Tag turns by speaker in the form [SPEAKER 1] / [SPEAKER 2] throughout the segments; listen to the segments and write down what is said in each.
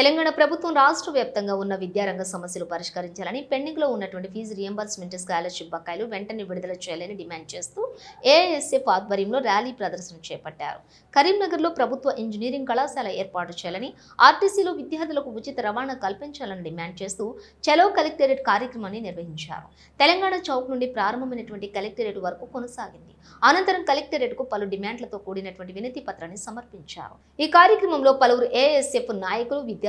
[SPEAKER 1] తెలంగాణ ప్రభుత్వం రాష్ట్ర వ్యాప్తంగా ఉన్న విద్యారంగ సమస్యలు పరిష్కరించాలని పెండింగ్లో ఉన్నటువంటి ఫీజు రియంబర్స్మెంట్ స్కాలర్షిప్ బకాయిలు వెంటనే విడుదల చేయాలని డిమాండ్ చేస్తూ ఏఐఎస్ఎఫ్ ఆధ్వర్యంలో ర్యాలీ ప్రదర్శన చేపట్టారు. కరీంనగర్లో ప్రభుత్వ ఇంజనీరింగ్ కళాశాల ఏర్పాటు చేయాలని ఆర్టీసీలో విద్యార్థులకు ఉచిత రవాణా కల్పించాలని డిమాండ్ చేస్తూ చలో కలెక్టరేట్ కార్యక్రమాన్ని నిర్వహించారు. తెలంగాణ చౌక్ నుండి ప్రారంభమైనటువంటి కలెక్టరేట్ వరకు కొనసాగింది. అనంతరం కలెక్టరేట్కు పలు డిమాండ్లతో కూడినటువంటి వినతి పత్రాన్ని సమర్పించారు. ఈ కార్యక్రమంలో పలువురు ఏఎస్ఎఫ్ నాయకులు విద్యార్థులు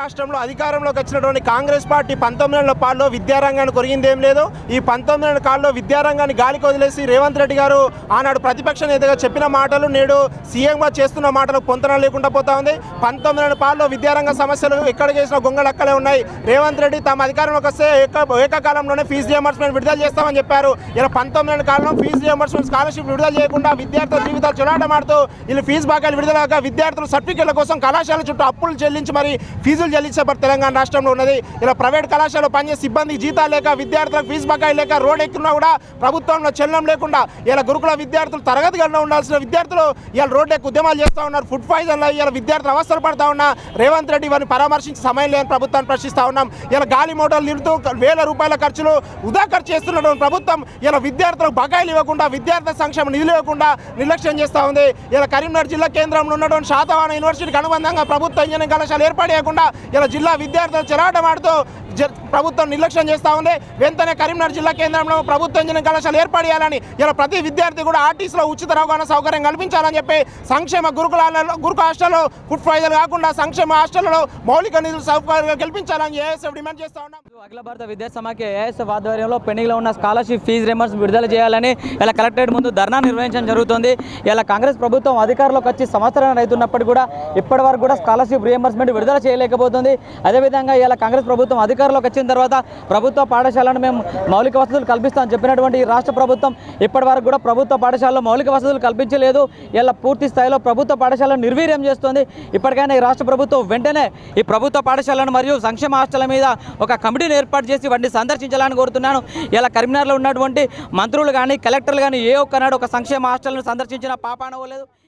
[SPEAKER 2] రాష్ట్రంలో అధికారంలోకి వచ్చినటువంటి కాంగ్రెస్ పార్టీ పంతొమ్మిది నెలల పాల్లో విద్యారంగాన్ని కొరిగింది ఏం లేదు. ఈ పంతొమ్మిది నెలల కాల్లో విద్యారంగాన్ని గాలికి వదిలేసి రేవంత్ రెడ్డి గారు ఆనాడు ప్రతిపక్ష నేతగా చెప్పిన మాటలు నేడు సీఎంగా చేస్తున్న మాటలు పొంతన లేకుండా పోతా ఉంది. పంతొమ్మిది నెలల పాల్లో విద్యారంగ సమస్యలు ఎక్కడ చేసిన గొంగళక్కలే ఉన్నాయి. రేవంత్ రెడ్డి తమ అధికారంలోకి వస్తే ఏక ఏకకాలంలోనే ఫీజు రియంబర్స్మెంట్ విడుదల చేస్తామని చెప్పారు. ఇలా పంతొమ్మిది నెలల కాలంలో ఫీజు రియంబర్స్మెంట్ స్కాలర్షిప్ విడుదల చేయకుండా విద్యార్థుల జీవితాలు చులాటమాడుతూ వీళ్ళు ఫీజు బాకాలు విడుదలగా విద్యార్థులు సర్టిఫికెట్ల కోసం కళాశాల చుట్టూ అప్పులు చెల్లించి మరి ఫీజు ఫీజులు చెల్లించే తెలంగాణ రాష్ట్రంలో ఉన్నది. ఇలా ప్రైవేట్ కళాశాలలో పనిచేసే సిబ్బందికి జీతాలు లేక విద్యార్థులకు ఫీజు బకాయి లేక రోడ్ ఎక్కున్నా కూడా ప్రభుత్వంలో చెల్లం లేకుండా ఇలా గురుకుల విద్యార్థులు తరగతి గడిలో ఉండాల్సిన విద్యార్థులు ఇలా రోడ్డు ఎక్కువ ఉద్యమాలు చేస్తూ ఉన్నారు. ఫుడ్ పాయిజన్లో ఇలా విద్యార్థులు అవసరం పడతా ఉన్నా రేవంత్ రెడ్డి వారిని పరామర్శించి సమయం లేని ప్రభుత్వాన్ని ప్రశ్నిస్తా ఉన్నాం. ఇలా గాలి మోటార్లు నిలుతూ వేల రూపాయల ఖర్చులు ఉదా ఖర్చు చేస్తున్నటువంటి ప్రభుత్వం ఇలా విద్యార్థులకు బకాయిలు ఇవ్వకుండా విద్యార్థుల సంక్షేమ నిధులు ఇవ్వకుండా నిర్లక్ష్యం చేస్తూ ఉంది. ఇలా కరీంనగర్ జిల్లా కేంద్రంలో ఉన్నటువంటి శాతవాన యూనివర్సిటీకి అనుబంధంగా ప్రభుత్వ ఇంజనీరింగ్ కళాశాల ఏర్పాటు చేయకుండా ఇలా జిల్లా విద్యార్థులు చెరాటమాడుతూ జ- ప్రభుత్వం నిర్లక్ష్యం చేస్తూ ఉంది. వెంటనే కరీంనగర్ జిల్లా కేంద్రంలో ప్రభుత్వ ఇంజనీరింగ్ కళాశాల ఏర్పాటు చేయాలని ఇలా ప్రతి విద్యార్థి కూడా ఆర్టీసీలో ఉచిత రవాణా సౌకర్యం కల్పించాలని చెప్పి సంక్షేమ గురుకులాలలో గురుకు హాస్టల్లో ఫుడ్ ప్రైజులు కాకుండా సంక్షేమ హాస్టల్లో మౌలిక నిధులు సౌకర్యాలు కల్పించాలని ఏఎస్ఎఫ్ డిమాండ్ చేస్తా ఉన్నాం.
[SPEAKER 3] అఖిల భారత విద్యా సమాఖ్య ఏఎస్ఎఫ్ ఆధ్వర్యంలో పెండింగ్లో ఉన్న స్కాలర్షిప్ ఫీజు రిమర్స్ విడుదల చేయాలని ఇలా కలెక్టరేట్ ముందు ధర్నా నిర్వహించడం జరుగుతుంది. ఇలా కాంగ్రెస్ ప్రభుత్వం అధికారంలోకి వచ్చి సంవత్సరం అవుతున్నప్పటికీ కూడా ఇప్పటి వరకు కూడా స్కాలర్షిప్ రియంబర్స్మెంట్ విడుదల చేయలేకపోతుంది. అదేవిధంగా ఇలా కాంగ్రెస్ ప్రభుత్వం అధికారంలోకి వచ్చిన తర్వాత ప్రభుత్వ పాఠశాలను మేము మౌలిక వసతులు కల్పిస్తామని చెప్పినటువంటి రాష్ట్ర ప్రభుత్వం ఇప్పటి వరకు కూడా ప్రభుత్వ పాఠశాలలో మౌలిక వసతులు కల్పించలేదు. ఇలా పూర్తి స్థాయిలో ప్రభుత్వ పాఠశాలను నిర్వీర్యం చేస్తుంది. ఇప్పటికైనా ఈ రాష్ట్ర ప్రభుత్వం వెంటనే ఈ ప్రభుత్వ పాఠశాలను మరియు సంక్షేమ హాస్టల్ మీద ఒక కమిటీ కమిటీని ఏర్పాటు చేసి వాటిని సందర్శించాలని కోరుతున్నాను. ఇలా కరీంనగర్లో ఉన్నటువంటి మంత్రులు కానీ కలెక్టర్లు కానీ ఏ ఒక్కనాడు ఒక సంక్షేమ హాస్టల్ను సందర్శించిన పాప లేదు